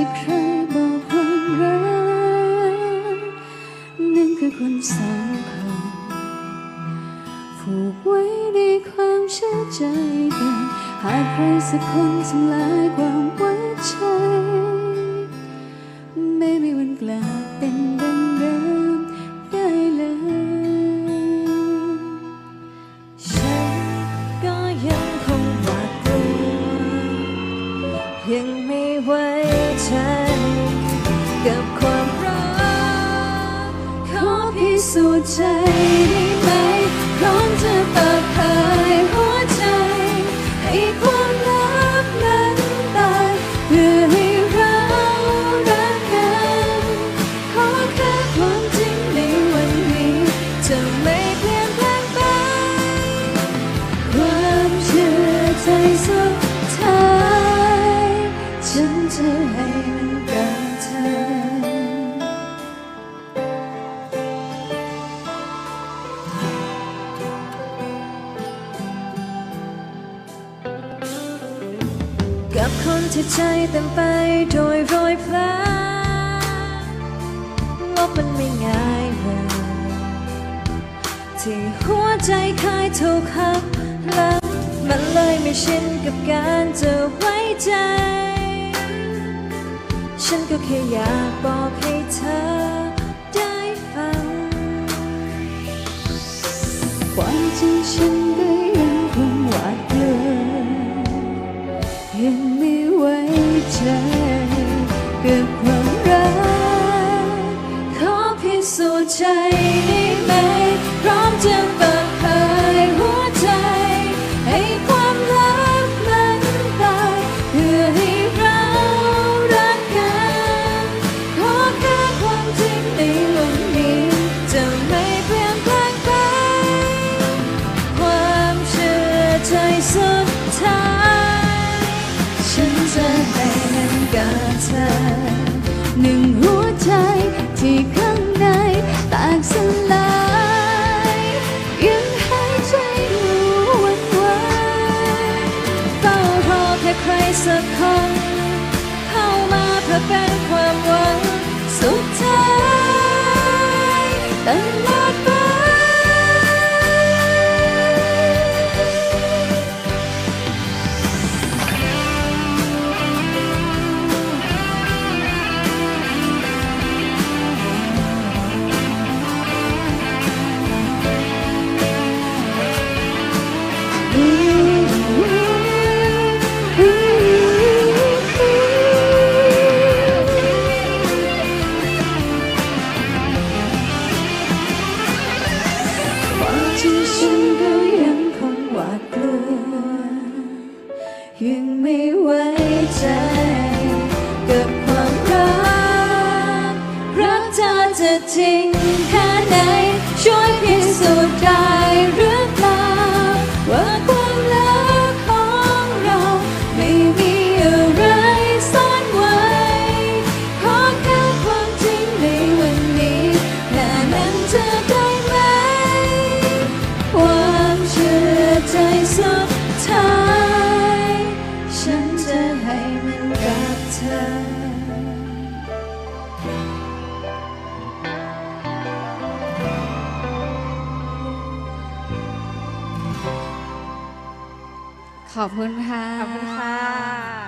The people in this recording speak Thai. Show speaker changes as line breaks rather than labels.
ที่ใครบอกความรักนั่นคือคนสำคัญผูกไว้ในความเชื่อใจกัน หากใครสักคนทำลายความไว้ใจไม่มีวันกลับ พิสูจน์ใจได้ไหมพร้อมจะไป กับ
คนที่ใจเต็มไปโดยรอยแผลลบมันไม่ง่ายเลยที่หัวใจเคยถูกหักหลังมันเลยไม่ชินกับการจะไว้ใจ ฉันก็แค่อยากบอกให้เธอได้ฟัง
ความจริงฉัน ใจ คนเข้ามา
เพื่อเป็นความหวังสุดท้ายต
ยังไม่ไว้ใจ กับความรัก รักเธอจะทิ้ง ขอบคุณค่ะ
ขอบคุณค่ะ